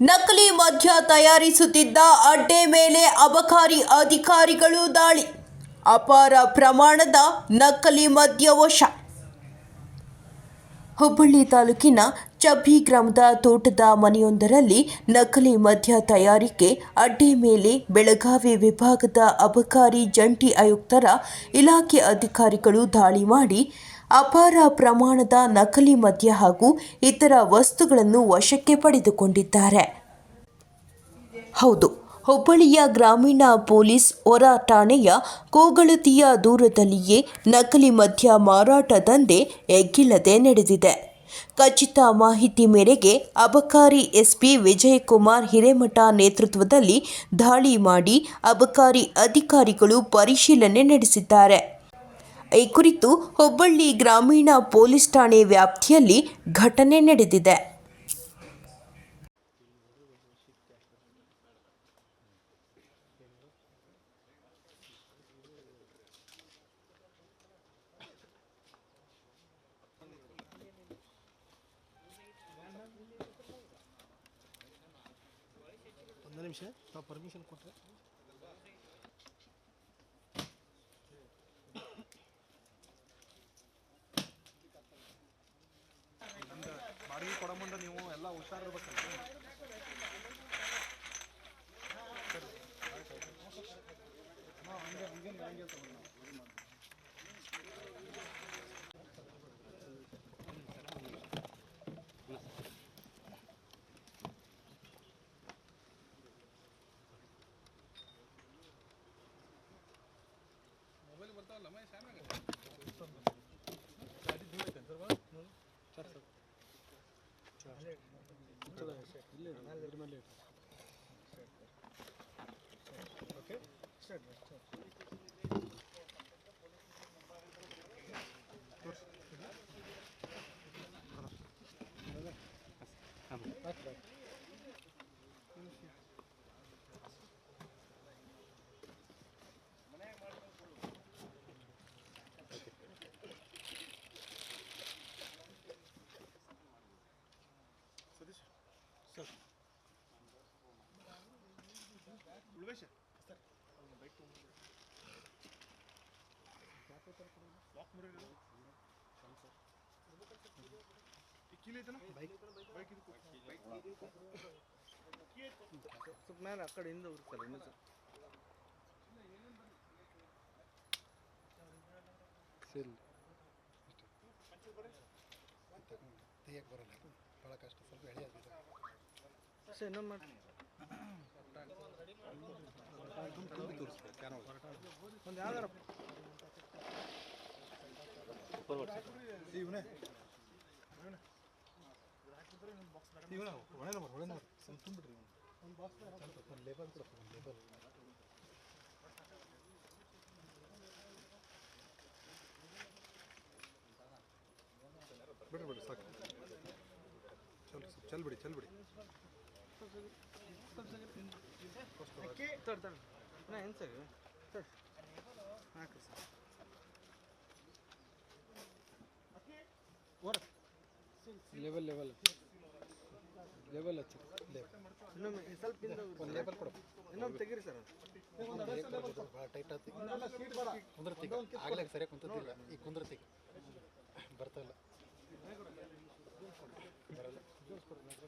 ನಕಲಿ ಮದ್ಯ ತಯಾರಿಸುತ್ತಿದ್ದ ಅಡ್ಡೆ ಮೇಲೆ ಅಬಕಾರಿ ಅಧಿಕಾರಿಗಳು ದಾಳಿ. ಅಪಾರ ಪ್ರಮಾಣದ ನಕಲಿ ಮದ್ಯ ವಶ. ಹುಬ್ಬಳ್ಳಿ ತಾಲೂಕಿನ ಚಬ್ಬಿ ಗ್ರಾಮದ ತೋಟದ ಮನೆಯೊಂದರಲ್ಲಿ ನಕಲಿ ಮದ್ಯ ತಯಾರಿಕೆ, ಅಡ್ಡೆ ಮೇಲೆ ಬೆಳಗಾವಿ ವಿಭಾಗದ ಅಬಕಾರಿ ಜಂಟಿ ಆಯುಕ್ತರ ಇಲಾಖೆ ಅಧಿಕಾರಿಗಳು ದಾಳಿ ಮಾಡಿ, ಅಪಾರ ಪ್ರಮಾಣದ ನಕಲಿ ಮದ್ಯ ಹಾಗೂ ಇತರ ವಸ್ತುಗಳನ್ನು ವಶಕ್ಕೆ ಪಡೆದುಕೊಂಡಿದ್ದಾರೆ. ಹೌದು, ಹುಬ್ಬಳ್ಳಿಯ ಗ್ರಾಮೀಣ ಪೊಲೀಸ್ ಹೊರ ಠಾಣೆಯ ಕೋಗಳತಿಯ ದೂರದಲ್ಲಿಯೇ ನಕಲಿ ಮದ್ಯ ಮಾರಾಟ ದಂಧೆ ಎಗ್ಗಿಲ್ಲದೆ ನಡೆದಿದೆ. ಖಚಿತ ಮಾಹಿತಿ ಮೇರೆಗೆ ಅಬಕಾರಿ ಎಸ್ಪಿ ವಿಜಯಕುಮಾರ್ ಹಿರೇಮಠ ನೇತೃತ್ವದಲ್ಲಿ ದಾಳಿ ಮಾಡಿ ಅಬಕಾರಿ ಅಧಿಕಾರಿಗಳು ಪರಿಶೀಲನೆ ನಡೆಸಿದ್ದಾರೆ. ಈ ಕುರಿತು ಹುಬ್ಬಳ್ಳಿ ಗ್ರಾಮೀಣ ಪೊಲೀಸ್ ಠಾಣೆ ವ್ಯಾಪ್ತಿಯಲ್ಲಿ ಘಟನೆ ನಡೆದಿದೆ. ನಿಮಿಷ. ತಾವು ಪರ್ಮಿಷನ್ ಕೊಟ್ಟರೆ ಬಾಡಿಗೆ ಕೊಡೋ ಮುಂದೆ ನೀವು ಎಲ್ಲ ಹುಷಾರಿರ್ಬೇಕಲ್ಲ okay start Come on. Back, back. Sir sir. Bike lock bike bike ಇದು ಸ್ವಲ್ಪ ಮೇಲೆ ಆ ಕಡೆ ಹಿಂದೆ ಹುಡುಕ್ತಾರೆ ಇನ್ನೂ ಸರ್ ಸರಿ ತೆಗಿಯಕ್ಕೆ ಬರಲ್ಲ ಭಾಳ ಕಷ್ಟ ಸ್ವಲ್ಪ ಎಳೆ ಸರ್ ಇನ್ನೊಂದು ಒಂದು ಒಂದು ಬಿಡ್ರಿ ಬಿಡ್ರಿ ಸಾಕು. ಚಲ್ ಚಲ್ ಬಿಡಿ ಚಲ್ ಬಿಡಿ. ಏನು sir sir level level level ಹಚ್ಚಿ ಇನ್ನೊಮ್ಮೆ ಸ್ವಲ್ಪ ಒಂದು ಲೇಬಲ್ ಕೊಡಪ್ಪ ಇನ್ನೊಮ್ಮೆ ತೆಗೀರಿ ಸರ್ ಟೈಟ್ ಆತಿ ಕುಂದ್ರತಿ ಆಗ್ಲೇ ಸರಿಯಾಗಿ ಕುಂತಿಲ್ಲ ಈ ಕುಂದ್ರತಿ ಬರ್ತಾ ಇಲ್ಲ